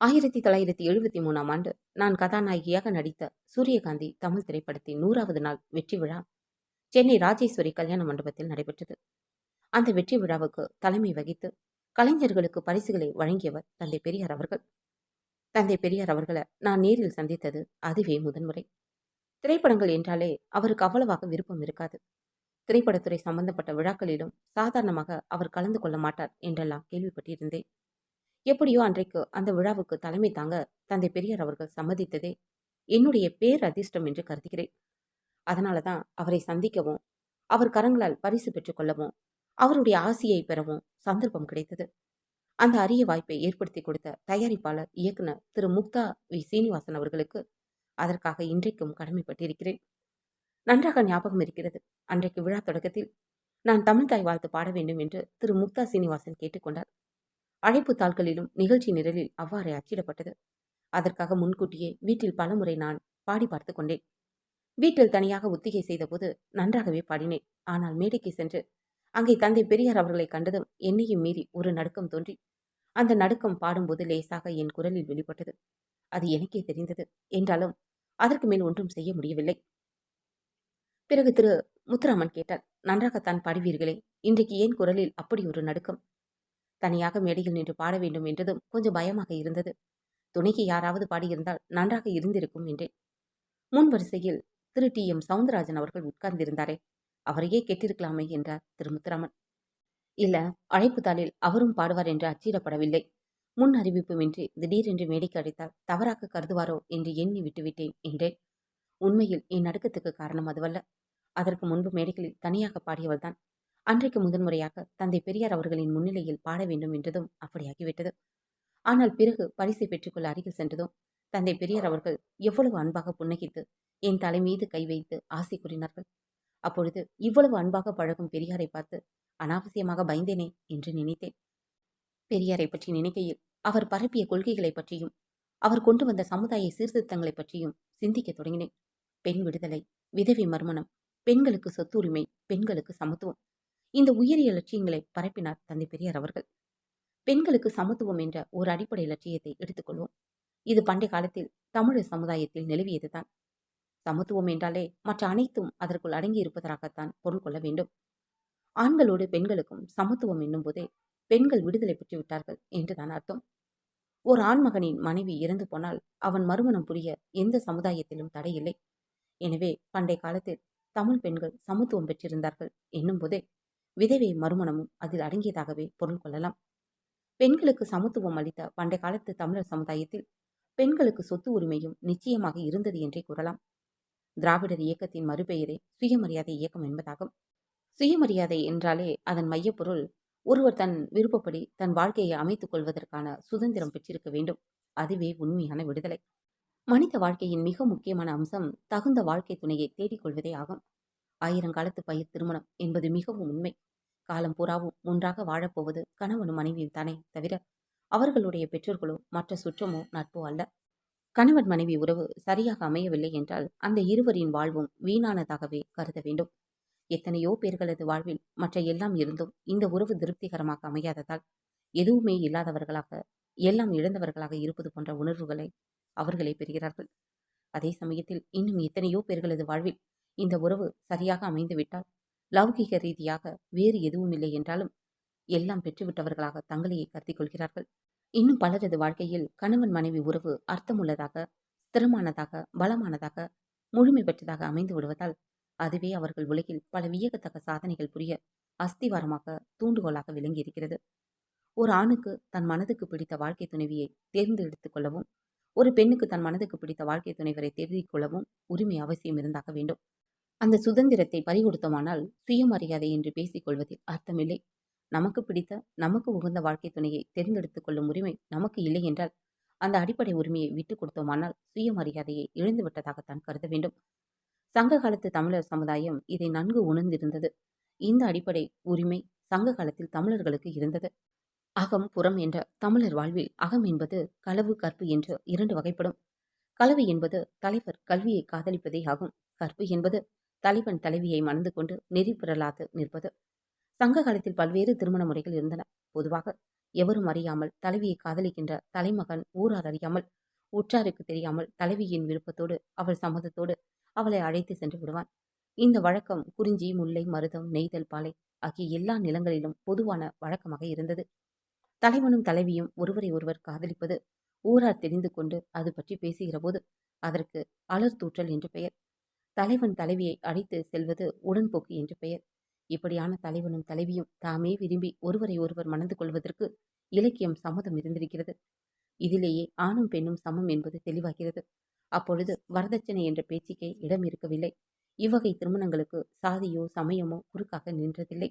ஆயிரத்தி தொள்ளாயிரத்தி எழுபத்தி மூணாம் ஆண்டு நான் கதாநாயகியாக நடித்த சூரியகாந்தி தமிழ் திரைப்படத்தின் நூறாவது நாள் வெற்றி விழா சென்னை ராஜேஸ்வரி கல்யாண மண்டபத்தில் நடைபெற்றது. அந்த வெற்றி விழாவுக்கு தலைமை வகித்து கலைஞர்களுக்கு பரிசுகளை வழங்கியவர் தந்தை பெரியார் அவர்கள். தந்தை பெரியார் அவர்களை நான் நேரில் சந்தித்தது அதுவே முதன்முறை. திரைப்படங்கள் என்றாலே அவருக்கு அவ்வளவாக விருப்பம் இருக்காது. திரைப்படத்துறை சம்பந்தப்பட்ட விழாக்களிலும் சாதாரணமாக அவர் கலந்து கொள்ள மாட்டார் என்றெல்லாம் கேள்விப்பட்டிருந்தேன். எப்படியோ அன்றைக்கு அந்த விழாவுக்கு தலைமை தாங்க தந்தை பெரியார் அவர்கள் சம்மதித்ததே என்னுடைய பேர் அதிர்ஷ்டம் என்று கருதுகிறேன். அதனால தான் அவரை சந்திக்கவும் அவர் கரங்களால் பரிசு பெற்றுக்கொள்ளவும் அவருடைய ஆசையை பெறவும் சந்தர்ப்பம் கிடைத்தது. அந்த அரிய வாய்ப்பை ஏற்படுத்தி கொடுத்த தயாரிப்பாளர் இயக்குனர் திரு. முக்தா வி. சீனிவாசன் அவர்களுக்கு அதற்காக இன்றைக்கும் கடமைப்பட்டிருக்கிறேன். நன்றாக ஞாபகம் இருக்கிறது. அன்றைக்கு விழா தொடக்கத்தில் நான் தமிழ் தாய் வாழ்த்து பாட வேண்டும் என்று திரு. முக்தா சீனிவாசன் கேட்டுக்கொண்டார் அழைப்பு தாள்களிலும் நிகழ்ச்சி நிரலில் அவ்வாறே அச்சிடப்பட்டது. அதற்காக முன்கூட்டியே வீட்டில் பலமுறை நான் பாடி பார்த்து கொண்டேன். வீட்டில் தனியாக ஒத்திகை செய்தபோது நன்றாகவே பாடினேன். ஆனால் மேடைக்கு சென்று அங்கே தந்தை பெரியார் அவர்களை கண்டதும் என்னையும் மீறி ஒரு நடுக்கம் தோன்றி அந்த நடுக்கம் பாடும்போது லேசாக என் குரலில் வெளிப்பட்டது. அது எனக்கே தெரிந்தது. என்றாலும் அதற்கு மேல் ஒன்றும் செய்ய முடியவில்லை. பிறகு திரு. முத்துராமன் கேட்டார் நன்றாகத்தான் பாடுவீர்களே. இன்றைக்கு ஏன் குரலில் அப்படி ஒரு நடுக்கம்? தனியாக மேடையில் நின்று பாட வேண்டும் என்றதும் கொஞ்சம் பயமாக இருந்தது. துணைக்கு யாராவது பாடியிருந்தால் நன்றாக இருந்திருக்கும் என்றேன். முன் வரிசையில் திரு. டி. எம். சவுந்தரராஜன் அவர்கள் உட்கார்ந்திருந்தாரே அவரையே கேட்டிருக்கலாமே என்றார் திரு. முத்துராமன். இல்ல அழைப்பு தாளில் அவரும் பாடுவார் என்று அச்சிடப்படவில்லை. முன் அறிவிப்புமின்றி திடீரென்று மேடைக்கு அழைத்தால் தவறாக கருதுவாரோ என்று எண்ணி விட்டுவிட்டேன் என்றேன். உண்மையில் என் நடுக்கத்துக்கு காரணம் அதுவல்ல. அதற்கு முன்பு மேடைகளில் தனியாக பாடியவள்தான். அன்றைக்கு முதன்முறையாக தந்தை பெரியார் அவர்களின் முன்னிலையில் பாட வேண்டும் என்றதும் அப்படியாகிவிட்டது. ஆனால் பிறகு பரிசை பெற்றுக்கொள்ள அருகில் சென்றதும் தந்தை பெரியார் அவர்கள் எவ்வளவு அன்பாக புன்னகித்து என் தலை மீது கை வைத்து ஆசை கூறினார்கள். அப்பொழுது இவ்வளவு அன்பாக பழகும் பெரியாரை பார்த்து அனாவசியமாக பயந்தேனே என்று நினைத்தேன். பெரியாரை பற்றி நினைக்கையில் அவர் பரப்பிய கொள்கைகளை பற்றியும் அவர் கொண்டு வந்த சமுதாய சீர்திருத்தங்களை பற்றியும் சிந்திக்க தொடங்கினேன். பெண் விடுதலை விதவி மர்மணம் பெண்களுக்கு சொத்துரிமை பெண்களுக்கு சமத்துவம் இந்த உயரிய லட்சியங்களை பரப்பினார் தந்தை பெரியார் அவர்கள். பெண்களுக்கு சமத்துவம் என்ற ஒரு அடிப்படை லட்சியத்தை எடுத்துக்கொள்வோம் இது பண்டைய காலத்தில் தமிழர் சமுதாயத்தில் நிலவியதுதான் சமத்துவம் என்றாலே மற்ற அனைத்தும் அதற்குள் அடங்கி இருப்பதாகத்தான் பொருள் கொள்ள வேண்டும். ஆண்களோடு பெண்களுக்கும் சமத்துவம் என்னும் போதே பெண்கள் விடுதலை பெற்று விட்டார்கள் என்றுதான் அர்த்தம். ஒரு ஆண்மகனின் மனைவி இறந்து போனால் அவன் மறுமணம் புரிய எந்த சமுதாயத்திலும் தடையில்லை எனவே பண்டைய காலத்தில் தமிழ் பெண்கள் சமத்துவம் பெற்றிருந்தார்கள் என்னும் போதே விதவை மறுமணமும் அதில் அடங்கியதாகவே பொருள் கொள்ளலாம். பெண்களுக்கு சமத்துவம் அளித்த பண்டைய காலத்து தமிழர் சமுதாயத்தில் பெண்களுக்கு சொத்து உரிமையும் நிச்சயமாக இருந்தது என்றே கூறலாம். திராவிடர் இயக்கத்தின் மறுபெயரே சுயமரியாதை இயக்கம் என்பதாகும். சுயமரியாதை என்றாலே அதன் மையப்பொருள் ஒருவர் தன் விருப்பப்படி தன் வாழ்க்கையை அமைத்துக் கொள்வதற்கான சுதந்திரம் பெற்றிருக்க வேண்டும். அதுவே உண்மையான விடுதலை. மனித வாழ்க்கையின் மிக முக்கியமான அம்சம் தகுந்த வாழ்க்கை துணையை தேடிக்கொள்வதே ஆகும். ஆயிரங்காலத்து பயிர் திருமணம் என்பது மிகவும் உண்மை. காலம் பூராவும் ஒன்றாக வாழப்போவது கணவனும் மனைவியும் தானே தவிர அவர்களுடைய பெற்றோர்களோ மற்ற சுற்றமோ நட்போ அல்ல. கணவன் மனைவி உறவு சரியாக அமையவில்லை என்றால் அந்த இருவரின் வாழ்வும் வீணானதாகவே கருத வேண்டும். எத்தனையோ பேர்களது வாழ்வில் மற்ற எல்லாம் இருந்தும் இந்த உறவு திருப்திகரமாக அமையாததால் எதுவுமே இல்லாதவர்களாக எல்லாம் இழந்தவர்களாக இருப்பது போன்ற உணர்வுகளை அவர்களே பெறுகிறார்கள். அதே சமயத்தில் இன்னும் எத்தனையோ பேர்களது வாழ்வில் இந்த உறவு சரியாக அமைந்துவிட்டால் லௌகிக ரீதியாக வேறு எதுவும் இல்லை என்றாலும் எல்லாம் பெற்றுவிட்டவர்களாக தங்களையே கருத்திக் கொள்கிறார்கள். இன்னும் பலரது வாழ்க்கையில் கணவன் மனைவி உறவு அர்த்தமுள்ளதாக ஸ்திரமானதாக பலமானதாக முழுமை பெற்றதாக அமைந்து விடுவதால் அதுவே அவர்கள் உலகில் பல வியக்கத்தக்க சாதனைகள் புரிய அஸ்திவாரமாக தூண்டுகோலாக விளங்கியிருக்கிறது. ஒரு ஆணுக்கு தன் மனதுக்கு பிடித்த வாழ்க்கை துணைவியை தேர்ந்தெடுத்துக் கொள்ளவும் ஒரு பெண்ணுக்கு தன் மனதுக்கு பிடித்த வாழ்க்கை துணைவரை தேர்ந்து கொள்ளவும் உரிமை அவசியம் இருந்தாக வேண்டும். அந்த சுதந்திரத்தை பறிகொடுத்தோமானால் சுயமரியாதை என்று பேசிக் கொள்வதில் அர்த்தமில்லை. நமக்கு பிடித்த நமக்கு உகந்த வாழ்க்கை துணையை தேர்ந்தெடுத்துக் கொள்ளும் உரிமை நமக்கு இல்லை என்றால் அந்த அடிப்படை உரிமையை விட்டுக் கொடுத்தோமானால் சுயமரியாதையை இழந்துவிட்டதாகத்தான் கருத வேண்டும். சங்க காலத்து தமிழர் சமுதாயம் இதை நன்கு உணர்ந்திருந்தது. இந்த அடிப்படை உரிமை சங்க காலத்தில் தமிழர்களுக்கு இருந்தது. அகம் புறம் என்ற தமிழர் வாழ்வில் அகம் என்பது களவு கற்பு என்று இரண்டு வகைப்படும். களவு என்பது தலைவர் கல்வியை காதலிப்பதே ஆகும். கற்பு என்பது தலைவன் தலைவியை மணந்து கொண்டு நெறி நிற்பது. சங்க காலத்தில் பல்வேறு திருமண முறைகள் இருந்தன. பொதுவாக எவரும் அறியாமல் தலைவியை காதலிக்கின்ற தலைமகன் ஊரார் அறியாமல் உற்றாருக்கு தெரியாமல் தலைவியின் விருப்பத்தோடு அவள் சம்மதத்தோடு அவளை அழைத்து சென்று விடுவான். இந்த வழக்கம் குறிஞ்சி முல்லை மருதம் நெய்தல் பாலை ஆகிய எல்லா நிலங்களிலும் பொதுவான வழக்கமாக இருந்தது. தலைவனும் தலைவியும் ஒருவரை ஒருவர் காதலிப்பது ஊரார் தெரிந்து கொண்டு அது பற்றி பேசுகிற போது அதற்கு அலர்தூற்றல் என்று பெயர். தலைவன் தலைவியை அழைத்து செல்வது உடன்போக்கு என்று பெயர். இப்படியான தலைவனும் தலைவியும் தாமே விரும்பி ஒருவரை ஒருவர் மணந்து கொள்வதற்கு இலக்கியம் சம்மதம் இருந்திருக்கிறது. இதிலேயே ஆணும் பெண்ணும் சமம் என்பது தெளிவாகிறது. அப்பொழுது வரதட்சணை என்ற பேச்சுக்கே இடம் இருக்கவில்லை இவ்வகை திருமணங்களுக்கு சாதியோ சமயமோ குறுக்காக நின்றதில்லை.